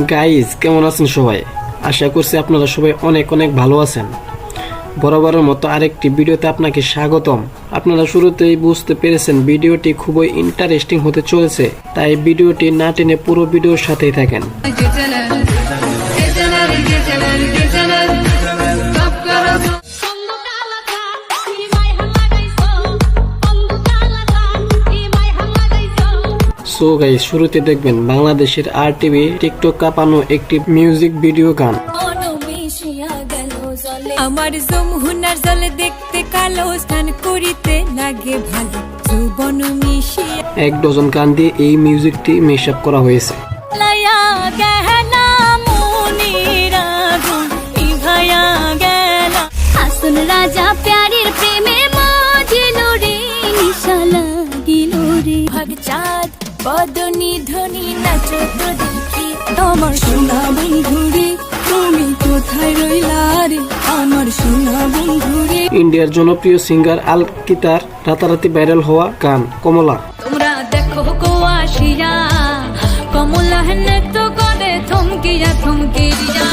Guys কেমন আছেন সবাই? আশা করছি আপনারা সবাই অনেক অনেক ভালো আছেন। বরাবরের মতো আরেকটি ভিডিওতে আপনাকে স্বাগতম। আপনারা শুরুতেই বুঝতে পেরেছেন ভিডিওটি খুবই ইন্টারেস্টিং হতে চলেছে, তাই ভিডিওটি না টেনে পুরো ভিডিওর সাথেই থাকেন। সো গাইজ শুরুতে দেখবেন বাংলাদেশের আর টিভি টিকটক কাঁপানো একটি মিউজিক ভিডিও গান। আমার যমুনার জলে দেখতে কালো স্থান করিতে লাগে ভালো। যৌবন মিশিয়া এক ডজন গান দিয়ে এই মিউজিকটি মেশ আপ করা হয়েছে। রাজা প্যারির প্রেমে মজিল রে নিশা লাগিল রে। ভাগ চাঁদ বদনি ধ্বনি নাচো তো দেখি আমার সোনা বন্ধুরে তুমি কোথায় রইলা রে? আমার সোনা বন্ধুরে। ইন্ডিয়ার জনপ্রিয় সিঙ্গার আল কিতার রাতারাতি ভাইরাল হওয়া গান কমলা। তোমরা দেখো গো আসিয়া কমলা হেনে তো করে থমকিয়া থমকিয়া